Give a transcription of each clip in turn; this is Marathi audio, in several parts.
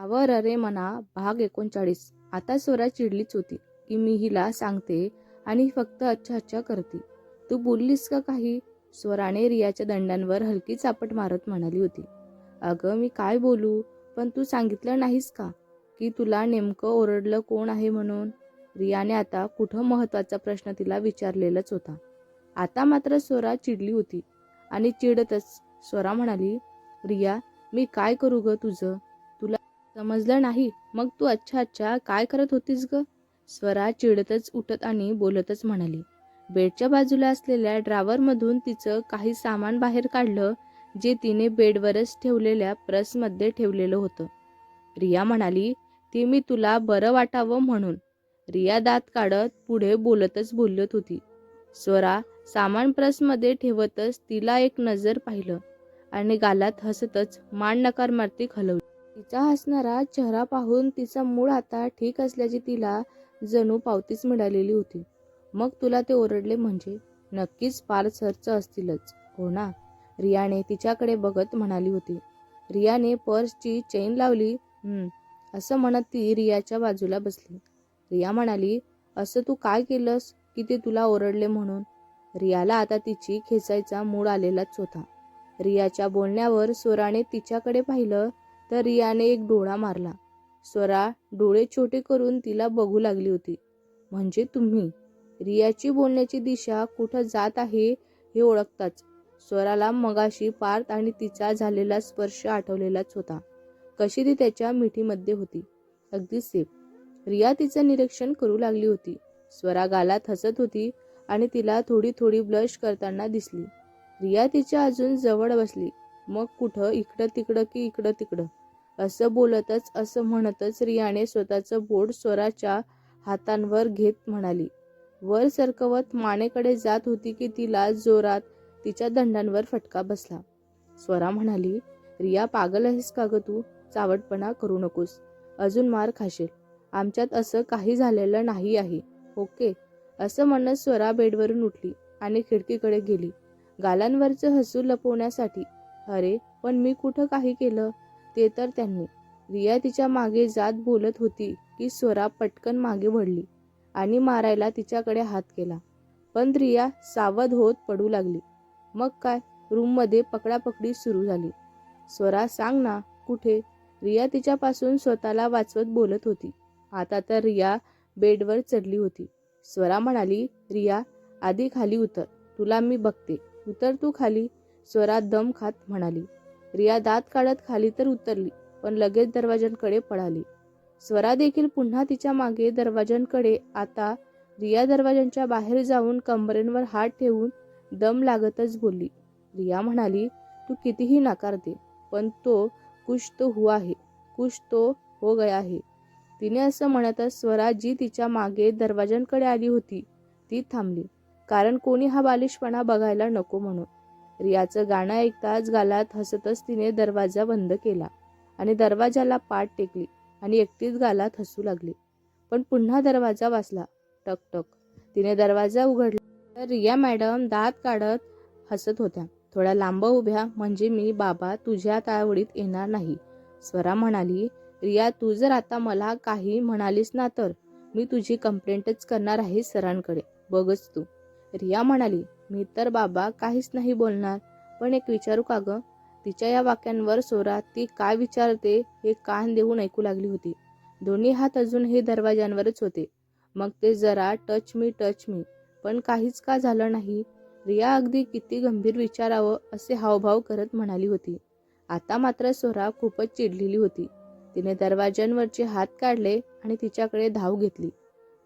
आवर अरे म्हणा भाग एकोणचाळीस. आता स्वरा चिडलीच होती की मी हिला सांगते आणि फक्त अच्छा अच्छा करते. तू बोललीस का काही? स्वराने रियाच्या दंडांवर हलकी चापट मारत म्हणाली होती. अगं मी काय बोलू? पण तू सांगितलं नाहीस का? की तुला नेमकं ओरडलं कोण आहे म्हणून? रियाने आता कुठं महत्त्वाचा प्रश्न तिला विचारलेलाच होता. आता मात्र स्वरा चिडली होती आणि चिडतच. स्वरा म्हणाली रिया मी काय करू ग तुझं? समजलं नाही. मग तू अच्छा अच्छा काय करत होतीस ग? स्वरा चिडतच उठत आणि बोलतच म्हणाली. बेडच्या बाजूला असलेल्या ड्रावरमधून तिचं काही सामान बाहेर काढलं जे तिने बेडवरच ठेवलेल्या प्रसमध्ये ठेवलेलं होतं. रिया म्हणाली ती मी तुला बरं वाटावं म्हणून. रिया दात काढत पुढे बोलतच बोलत होती. स्वरा सामान प्रसमध्ये ठेवतच तिला एक नजर पाहिलं आणि गालात हसतच मान नकार मारती हलवली तिचा हसणारा चेहरा पाहून तिचा मूळ आता ठीक असल्याची तिला जणू पावतीच मिळालेली होती. मग तुला ते ओरडले म्हणजे? नक्कीच फार सर्च असतीलच. हो ना? रियाने तिच्याकडे बघत म्हणाली होती. रियाने पर्सची चेन लावली. असं म्हणत ती रियाच्या बाजूला बसली. रिया म्हणाली असं तू काय केलंस? की ते तुला ओरडले म्हणून? रियाला आता तिची खेचायचा मूड आलेलाच होता. रियाच्या बोलण्यावर स्वराने तिच्याकडे पाहिलं तर रियाने एक डोळा मारला. स्वरा डोळे छोटे करून तिला बघू लागली होती. म्हणजे तुम्ही? रियाची बोलण्याची दिशा कुठं जात आहे हे ओळखताच. स्वराला मगाशी पार्थ आणि तिचा झालेला स्पर्श आठवलेलाच होता. कशी ती त्याच्या मिठीमध्ये होती? अगदी सेफ. रिया तिचं निरीक्षण करू लागली होती. स्वरा गालात हसत होती आणि तिला थोडी थोडी ब्लश करताना दिसली. रिया तिच्या अजून जवळ बसली. मग कुठं? इकडं तिकडं की इकडं तिकडं? असं बोलतच असं म्हणतच रियाने स्वतःचं बोट स्वराच्या हातांवर घेत म्हणाली. वर सरकवत मानेकडे जात होती की तिला जोरात तिच्या दंडांवर फटका बसला. स्वरा म्हणाली रिया पागल आहेस का ग तू? चावटपणा करू नकोस. अजून मार खाशील. आमच्यात असं काही झालेलं नाही आहे. ओके. असं म्हणत स्वरा बेडवरून उठली आणि खिडकीकडे गेली. गालांवरचं हसू लपवण्यासाठी अरे पण मी कुठं काही केलं? ते तर त्यांनी. रिया तिच्यामागे जात बोलत होती की स्वरा पटकन मागे वळली आणि मारायला तिच्याकडे हात केला. पण रिया सावध होत पडू लागली. मग काय? रूममध्ये पकडापकडी सुरू झाली. स्वरा सांग ना कुठे? रिया तिच्यापासून स्वतःला वाचवत बोलत होती. आता तर रिया बेडवर चढली होती. स्वरा म्हणाली रिया आधी खाली उतर. तुला मी बघते. उतर तू खाली. स्वरा दम खात म्हणाली. रिया दात काढत खाली तर उतरली पण लगेच दरवाजांकडे पळाली. स्वरा देखील पुन्हा तिच्यामागे दरवाजांकडे आता रिया दरवाजांच्या बाहेर जाऊन कंबरेंवर हात ठेवून दम लागतच बोलली. रिया म्हणाली तू कितीही नकार दे पण तो कुश तो हुआ आहे कुश तो हो गया आहे. तिने असं म्हणतच स्वरा जी तिच्यामागे दरवाजांकडे आली होती ती थांबली. कारण कोणी हा बालिशपणा बघायला नको म्हणून. रियाचं गाणं ऐकताच गालात हसतच तिने दरवाजा बंद केला आणि दरवाजाला पाठ टेकली आणि एकटीच गालात हसू लागली. पण पुन्हा दरवाजा वाचला टक टक. तिने दरवाजा उघडला तर रिया मॅडम दात काढत हसत होत्या. थोड्या लांब उभ्या म्हणजे मी बाबा तुझ्या तावडीत येणार नाही. स्वरा म्हणाली रिया तू जर आता मला काही म्हणालीस ना तर मी तुझी कंप्लेंटच करणार आहे सरांकडे. बघच तू. रिया म्हणाली मी तर बाबा काहीच नाही बोलणार. पण एक विचारू का ग? तिच्या या वाक्यांवर सोरा ती काय विचारते हे कान देऊन ऐकू लागली होती. दोन्ही हात अजून हे दरवाज्यांवरच होते. मग ते जरा टच मी टच मी. पण काहीच का झालं नाही? रिया अगदी किती गंभीर विचारावं असे हावभाव करत म्हणाली होती. आता मात्र सोरा खूपच चिडलेली होती. तिने दरवाज्यांवरचे हात काढले आणि तिच्याकडे धाव घेतली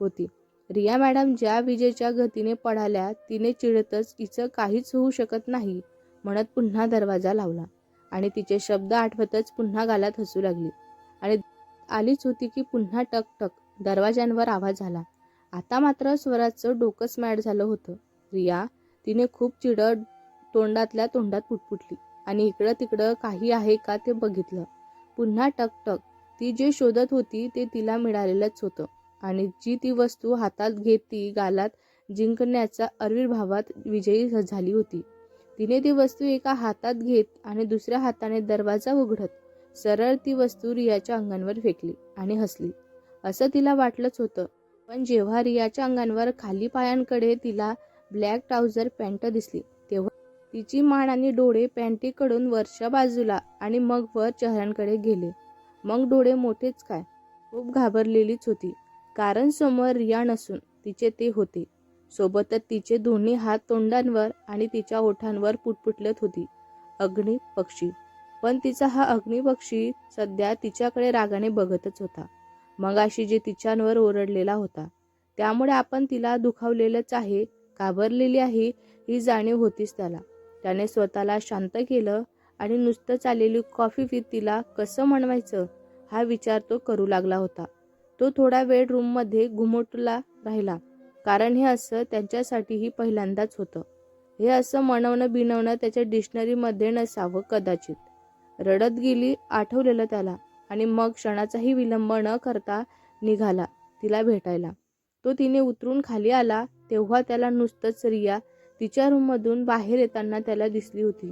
होती. रिया मॅडम ज्या विजेच्या गतीने पळाल्या तिने चिडतच हिचं काहीच होऊ शकत नाही म्हणत पुन्हा दरवाजा लावला. आणि तिचे शब्द आठवतच पुन्हा गालात हसू लागली. आणि आलीच होती की पुन्हा टकटक दरवाज्यांवर आवाज झाला आता मात्र स्वराचं डोकंच मॅड झालं होतं. रिया तिने खूप चिडत तोंडातल्या तोंडात पुटपुटली. आणि इकडं तिकडं काही आहे का ते बघितलं. पुन्हा टकटक ती जे शोधत होती ते तिला मिळालेलंच होतं. आणि जी ती वस्तू हातात घेत ती गालात जिंकण्याच्या आविर्भावात विजयी झाली होती. तिने ती वस्तू एका हातात घेत आणि दुसऱ्या हाताने दरवाजा उघडत सरळ ती वस्तू रियाच्या अंगांवर फेकली आणि हसली. असं तिला वाटलंच होतं. पण जेव्हा रियाच्या अंगांवर खाली पायांकडे तिला ब्लॅक ट्राउझर पॅन्ट दिसली तेव्हा तिची मान आणि डोळे पॅन्टीकडून वरच्या बाजूला आणि मग वर चेहऱ्यांकडे गेले. मग डोळे मोठेच काय? खूप घाबरलेलीच होती. कारण समोर रिया नसून तिचे ते होते. सोबतच तिचे दोन्ही हात तोंडांवर आणि तिच्या ओठांवर पुटपुटलत होती. अग्नी पक्षी. पण तिचा हा अग्निपक्षी सध्या तिच्याकडे रागाने बघतच होता. मगाशी जे तिच्यावर ओरडलेला होता. त्यामुळे आपण तिला दुखावलेलंच आहे घाबरलेली आहे ही जाणीव होतीच त्याला. त्याने स्वतःला शांत केलं आणि नुसतं चाललेली कॉफी पीत तिला कसं म्हणवायचं? हा विचार तो करू लागला होता. तो थोडा वेळ रूममध्ये घुमटला राहिला. कारण हे असं त्यांच्यासाठीही पहिल्यांदाच होतं. हे असं म्हणवणं बिनवणं त्याच्या डिक्शनरीमध्ये नसावं कदाचित. रडत गेली आठवलेलं त्याला. आणि मग क्षणाचाही विलंब न करता निघाला तिला भेटायला. तो तिने उतरून खाली आला तेव्हा त्याला नुसतंच रिया तिच्या रूममधून बाहेर येताना त्याला दिसली होती.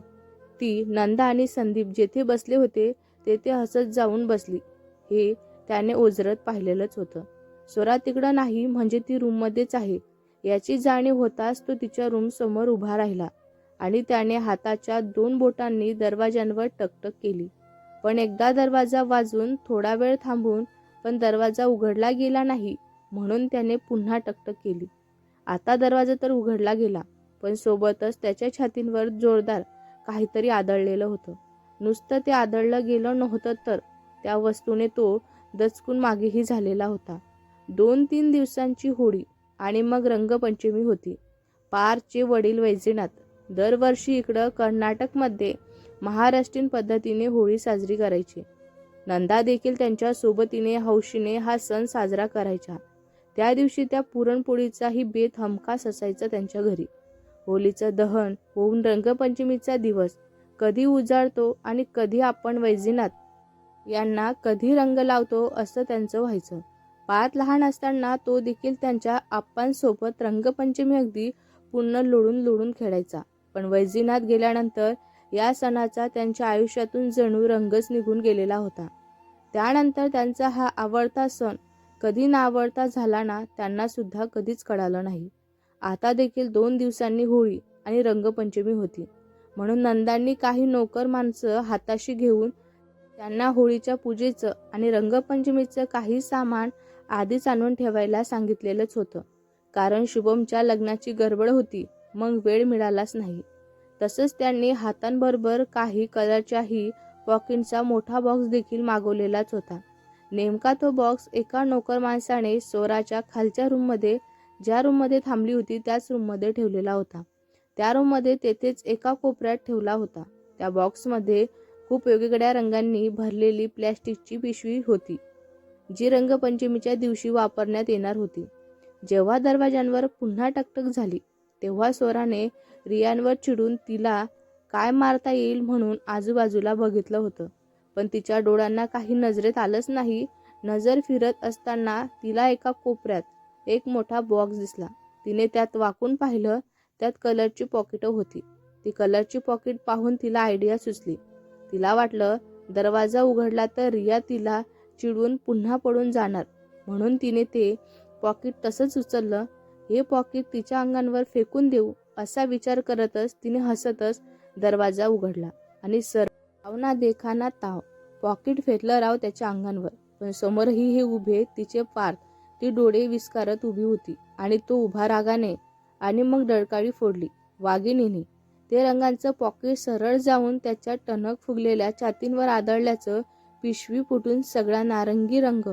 ती नंदा आणि संदीप जेथे बसले होते तेथे हसत जाऊन बसली. हे त्याने ओझरत पाहिलेलंच होतं. स्वरा तिकडं नाही म्हणजे ती रूममध्येच आहे. याची जाणीव होताच तो तिच्या रूम समोर उभा राहिला आणि त्याने हाताच्या दोन बोटांनी दरवाज्यांवर टकटक केली. पण एकदा दरवाजा वाजून थोडा वेळ थांबून पण दरवाजा उघडला गेला नाही म्हणून त्याने पुन्हा टकटक केली. आता दरवाजा तर उघडला गेला पण सोबतच त्याच्या छातींवर जोरदार काहीतरी आदळलेलं होतं. नुसतं ते आदळलं गेलं नव्हतं तर त्या वस्तूने तो दचकून मागेही झालेला होता. दोन तीन दिवसांची होळी आणि मग रंगपंचमी होती. पारचे वडील वैजनाथ दरवर्षी इकडं कर्नाटकमध्ये महाराष्ट्रीयन पद्धतीने होळी साजरी करायची. नंदा देखील त्यांच्या सोबतीने हौशीने हा सण साजरा करायचा. त्या दिवशी त्या पुरणपोळीचाही बेत हमखास असायचा त्यांच्या घरी. होलीचं दहन होऊन रंगपंचमीचा दिवस कधी उजाडतो आणि कधी आपण वैजनाथ यांना कधी रंग लावतो असं त्यांचं व्हायचं. पाच लहान असताना तो देखील त्यांच्या आप्पांसोबत रंगपंचमी अगदी पूर्ण लोळून लोळून खेळायचा. पण वैजीनाथ गेल्यानंतर या सणाचा त्यांच्या आयुष्यातून जणू रंगच निघून गेलेला होता. त्यानंतर त्यांचा हा आवडता सण कधी नावडता झाला ना त्यांना सुद्धा कधीच कळालं नाही. आता देखील दोन दिवसांनी होळी आणि रंगपंचमी होती. म्हणून नंदांनी काही नोकर माणसं हाताशी घेऊन त्यांना होळीच्या पूजेचं आणि रंगपंचमीचं काही सामान आधीच आणून ठेवायला सांगितलेलंच होतं. कारण शुभमच्या लग्नाची गडबड होती मग वेळ मिळालाच नाही. तसंच त्यांनी हातांबरोबर काही कलरच्याही पॉकेटचा मोठा बॉक्स देखील मागवलेलाच होता. नेमका तो बॉक्स एका नोकर माणसाने सोराच्या खालच्या रूममध्ये ज्या रूममध्ये थांबली होती त्याच रूममध्ये ठेवलेला होता. त्या रूममध्ये तेथेच एका कोपऱ्यात ठेवला होता. त्या बॉक्समध्ये खूप वेगवेगळ्या रंगांनी भरलेली प्लॅस्टिकची पिशवी होती जी रंगपंचमीच्या दिवशी वापरण्यात येणार होती. जेव्हा दरवाजांवर पुन्हा टकटक झाली तेव्हा स्वराने रियांवर चिडून तिला काय मारता येईल म्हणून आजूबाजूला बघितलं होतं. पण तिच्या डोळ्यांना काही नजरेत आलंच नाही. नजर फिरत असताना तिला एका कोपऱ्यात एक मोठा बॉक्स दिसला. तिने त्यात वाकून पाहिलं त्यात कलरची पॉकेटं होती. ती कलरची पॉकेट पाहून तिला आयडिया सुचली. तिला वाटलं दरवाजा उघडला तर रिया तिला चिडून पुन्हा पडून जाणार. म्हणून तिने ते पॉकेट तसंच उचललं. हे पॉकेट तिच्या अंगांवर फेकून देऊ असा विचार करतच तिने हसतच दरवाजा उघडला आणि सर ना देखाना ताव. पॉकेट फेकलं राव त्याच्या अंगांवर. पण समोरही हे उभे तिचे पार ती डोळे विस्कारत उभी होती आणि तो उभा रागाने आणि मग डळकाळी फोडली. वाघिणीने ते रंगांचं पॉकेट सरळ जाऊन त्याच्या टणक फुगलेल्या छातींवर आदळल्याचं पिशवी फुटून सगळा नारंगी रंग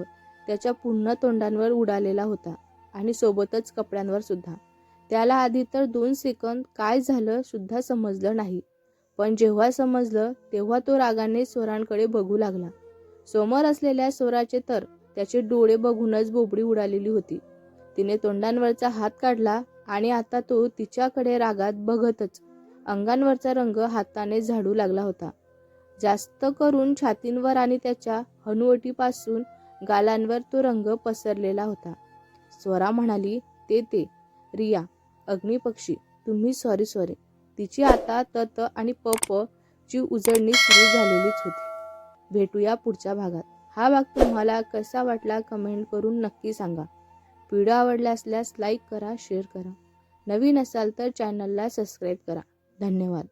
त्याच्या पूर्ण तोंडांवर उडालेला होता आणि सोबतच कपड्यांवर सुद्धा. त्याला आधी तर दोन सेकंद काय झालं सुद्धा समजलं नाही. पण जेव्हा समजलं तेव्हा तो रागाने स्वरांकडे बघू लागला. समोर असलेल्या स्वराचे तर त्याचे डोळे बघूनच बोबडी उडालेली होती. तिने तोंडांवरचा हात काढला आणि आता तो तिच्याकडे रागात बघतच अंगांवरचा रंग हाताने झाडू लागला होता. जास्त करून छातींवर आणि त्याच्या हनुवटीपासून गालांवर तो रंग पसरलेला होता. स्वरा म्हणाली ते ते. रिया अग्निपक्षी तुम्ही सॉरी सॉरी तिची आता तत आणि पप ची उजळणी सुरू झालेलीच होती. भेटूया पुढच्या भागात. हा भाग तुम्हाला कसा वाटला कमेंट करून नक्की सांगा. व्हिडिओ आवडला असल्यास लाईक करा शेअर करा. नवीन असाल तर चॅनलला सबस्क्राईब करा. धन्यवाद.